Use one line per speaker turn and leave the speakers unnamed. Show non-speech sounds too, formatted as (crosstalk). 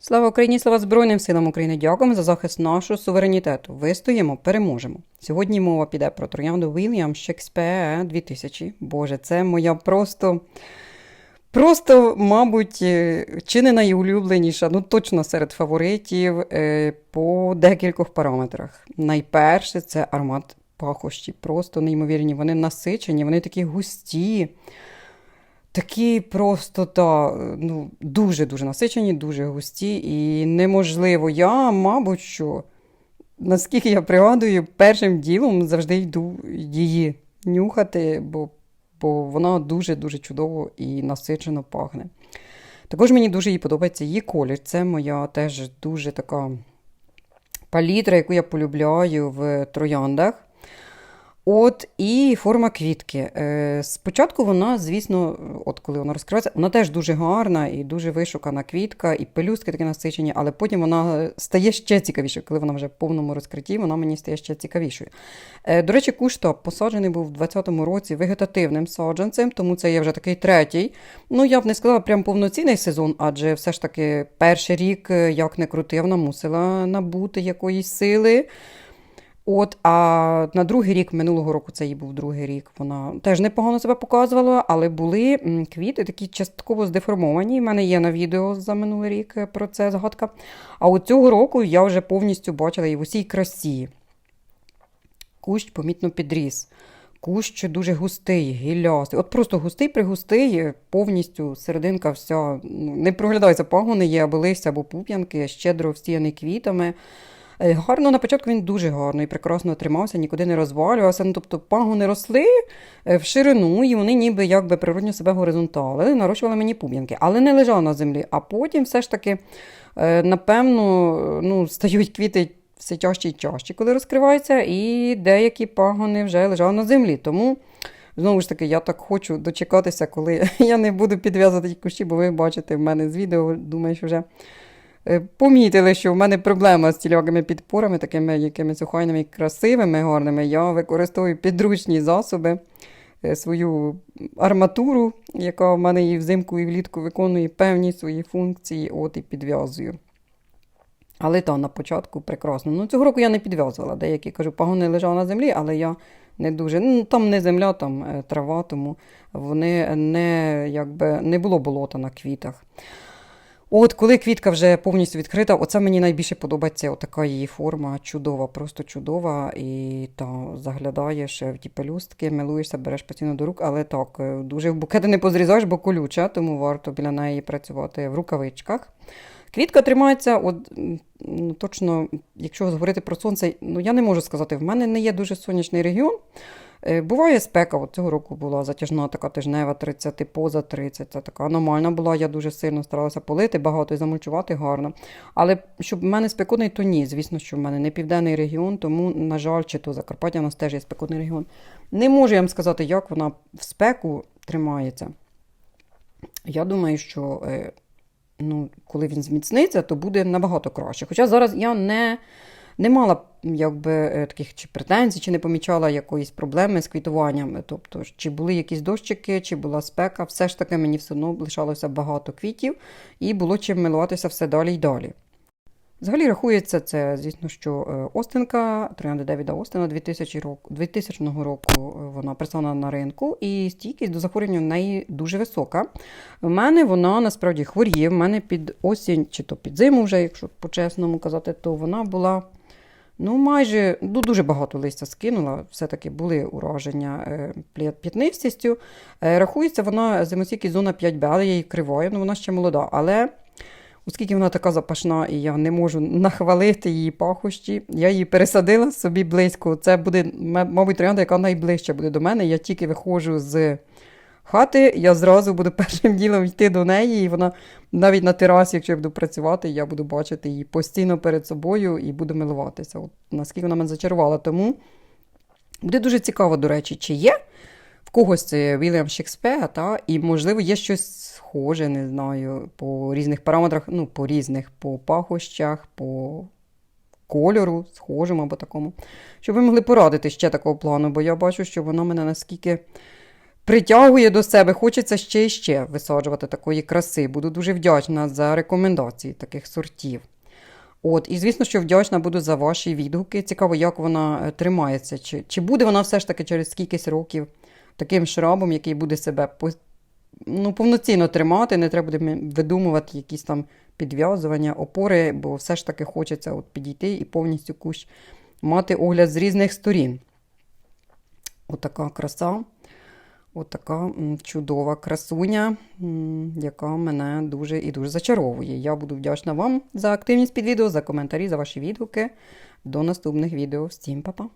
Слава Україні, слава Збройним силам України. Дякуємо за захист нашого суверенітету. Вистоїмо, переможемо. Сьогодні мова піде про троянду Вільям Шекспіре 2000. Боже, це моя просто. Просто, мабуть, е, чи не найулюбленіша, ну точно серед фаворитів е, по декількох параметрах. Найперше це аромат пахощі. Просто неймовірні. Вони насичені, вони такі густі. Такі просто та, ну, дуже-дуже насичені, дуже густі. І неможливо. Я, мабуть, що, наскільки я пригадую, першим ділом завжди йду її нюхати, бо, бо вона дуже-дуже чудово і насичено пахне. Також мені дуже їй подобається її колір. Це моя теж дуже така палітра, яку я полюбляю в трояндах. От і форма квітки. Е, Спочатку вона, звісно, от коли вона розкривається, вона теж дуже гарна і дуже вишукана квітка, і пелюстки такі насичені, але потім вона стає ще цікавішою. Коли вона вже в повному розкритті, вона мені стає ще цікавішою. Е, До речі, куштоп посаджений був у 2020 році вегетативним саджанцем, тому це є вже такий третій. Ну, я б не сказала прям повноцінний сезон, адже все ж таки перший рік, е, як не крути, вона мусила набути якоїсь сили. От, а на другий рік минулого року це їй був другий рік. Вона теж непогано себе показувала, але були квіти такі частково здеформовані. У мене є на відео за минулий рік е, про це згадка. А от цього року я вже повністю бачила її в усій красі. Кущ помітно підріс. Кущ дуже густий, гіллястий. От просто густий пригустий, е, повністю серединка вся ну, не проглядається пагони є або листя, або пуп'янки, щедро всіяний квітами. Е, Гарно на початку він дуже гарно і прекрасно тримався, нікуди не розвалювався. Ну, тобто пагони росли е, в ширину, і вони ніби якби природньо себе горизонтали, нарощували мені пуп'янки, але не лежав на землі. А потім все ж таки, е, напевно, ну, стають квіти все чаще і чаще, коли розкриваються, і деякі пагони вже лежали на землі. Тому. Знову ж таки, я так хочу дочекатися, коли (laughs) я не буду підв'язати кущі, бо ви бачите в мене з відео, думаю, що вже помітили, що в мене проблема з цілякими підпорами, такими якимись охайними, красивими, гарними. Я використовую підручні засоби, е, свою арматуру, яка в мене і взимку, і влітку виконує певні свої функції, от і підв'язую. Але та на початку прекрасно. Ну, цього року я не підв'язувала. Деякі кажу, пагони лежали на землі, але я не дуже. Ну, там не земля, там е, трава, тому вони не, якби, не було болота на квітах. От коли квітка вже повністю відкрита, оце мені найбільше подобається отака її форма, чудова, просто чудова. І та заглядаєш в ті пелюстки, милуєшся, береш постійно до рук, але так, е, дуже в букети не позрізаєш, бо колюча, тому варто біля неї працювати в рукавичках. Квітка тримається, от ну, точно, якщо говорити про сонце, ну я не можу сказати, в мене не є дуже сонячний регіон. Е, Буває спека, от цього року була затяжна така тижнева 30, поза 30, це така аномальна була, я дуже сильно старалася полити багато і замульчувати гарно. Але щоб в мене спекотний, то ні. Звісно, що в мене не південний регіон, тому, на жаль, чи то Закарпаття у нас теж є спекотний регіон. Не можу я вам сказати, як вона в спеку тримається. Я думаю, що е, ну, коли він зміцниться, то буде набагато краще. Хоча зараз я не, не мала якби, е, таких чи претензій, чи не помічала якоїсь проблеми з квітуванням. Тобто, чи були якісь дощики, чи була спека, все ж таки мені все одно лишалося багато квітів, і було чим милуватися все далі й далі. Взагалі рахується це, звісно, що е, Остинка, троянда Девіда Остина 2000 року, 2000 року е, вона представлена на ринку, і стійкість до захворювання в неї дуже висока. У мене вона насправді хворіє. В мене під осінь чи то під зиму, вже, якщо по-чесному казати, то вона була ну, майже ну, дуже багато листя скинула. Все-таки були ураження е, п'ятнистістю. Рахується, вона зимостійкість зона 5Б, але її криваю, ну вона ще молода. Але Оскільки вона така запашна, і я не можу нахвалити її пахощі, я її пересадила собі близько. Це буде, мабуть, троянда, яка найближче буде до мене. Я тільки виходжу з хати, я зразу буду (laughs) першим ділом йти до неї, і вона навіть на терасі, якщо я буду працювати, я буду бачити її постійно перед собою і буду милуватися. От наскільки вона мене зачарувала. Тому буде дуже цікаво, до речі, чи є в когось це Вільям Шекспер, та, і, можливо, є щось схоже, не знаю, по різних параметрах, ну, по різних, по пахощах, по кольору, схожому або такому. Щоб ви могли порадити ще такого плану, бо я бачу, що вона мене наскільки притягує до себе, хочеться ще і ще висаджувати такої краси. Буду дуже вдячна за рекомендації таких сортів. От, і звісно, що вдячна буду за ваші відгуки. Цікаво, як вона е, тримається. Чи, чи буде вона все ж таки через кількись років таким шрабом, який буде себе ну, повноцінно тримати, не треба буде видумувати якісь там підв'язування, опори, бо все ж таки хочеться от підійти і повністю кущ мати огляд з різних сторін. Отака краса. Отака чудова красуня, яка мене дуже і дуже зачаровує. Я буду вдячна вам за активність під відео, за коментарі, за ваші відгуки. До наступних відео. Всім па-па!